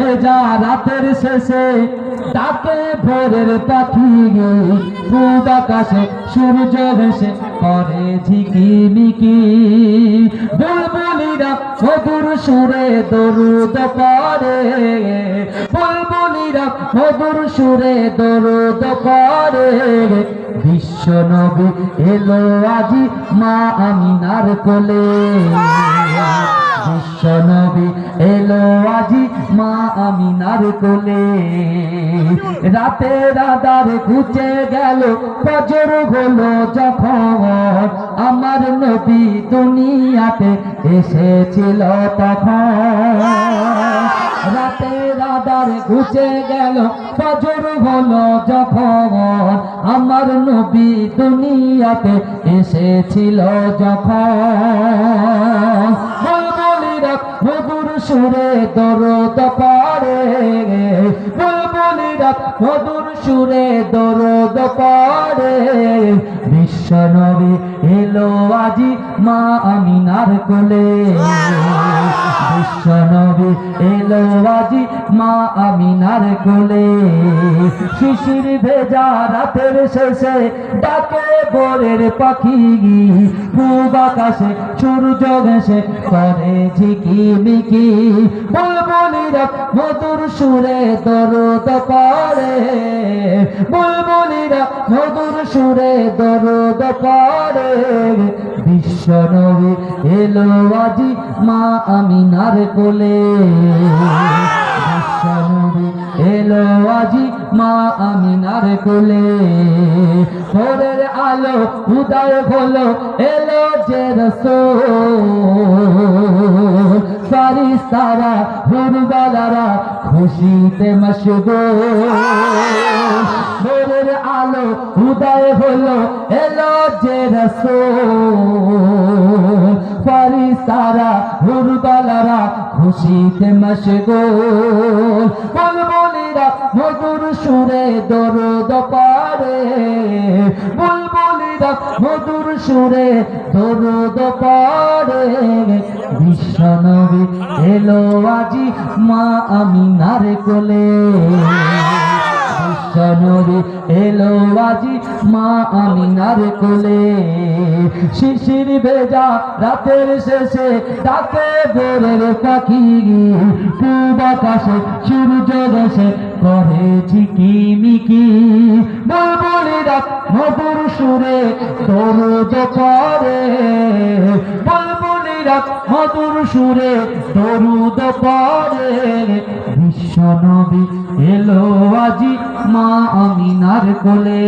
ভেজা রাতের শেষে তাকে ভোরের পাখি পূব আকাশে সূর্য ভেসে করে ঝিকিমিকি। বুলবুলিরা মধুর সুরে দরুদ পরে বুলবুলিরা মধুর সুরে দরুদ পরে বিশ্ব নবী এলো আজি মা আমিনার কোলে। বিশ্ব নবী এলো আজি মা কোলে। রাতে গেল হলো যখন আমার নবী দুনিয়াতে এসেছিল তখন। রাতে রাদার ঘুচে গেল, ফজর হলো যখন আমার নবী দুনিয়াতে এসেছিল যখন। মধুর সুরে দরদ পারে। বুলবুলিরা মধুর সুরে দরদ পারে। বিশ্ব নবী এলো আজি মা আমিনার কোলে বিশ্ব এলো আজি, মা আমিনার কোলে শিশির ভেজা রাতের শেষে ডাকে ভোরের পাখি। পূব আকাশে সূর্য ঘেসে করে ঝিকিমিকি বুলবুলিরা মধুর সুরে দরদ পারে। বুলবুলিরা মধুর সুরে দরদ পারে। বিশ্ব নবী এলো আজি মা আমিনার কোলে। বিশ্ব নবী এলো আজি মা আমিনার কোলে। ভোরের আলো উদয় হলো, এলো যে রসোল। ফারিস্তারা, হুরবালারা খুশিতে মশগুল। ভোরের আলো উদয় হলো, এলো যে রসোল। ফারিস্তারা, হুরবালারা খুশিতে মশগুল। বুলবুলিরা মধুর সুরে দরদ পারে। বুলবুলিরা মধুর সুরে দরদ পারে। বিশ্ব নবী এলো আজি মা আমি নারে কোলে। বিশ্বনবী এলো আজি মা আমিনার কোলে। শিশির ভেজা রাতের শেষে তাকে ভোরের পাখি। পূব আকাশে সূর্য দেশে করে ঝিকিমিকি। বুলবুলিরা মধুর সুরে দরুদ করে বুলবুলিরা মধুর সুরে দরুদ পরে বিশ্ব এলো আজি মা আমিনার কোলে।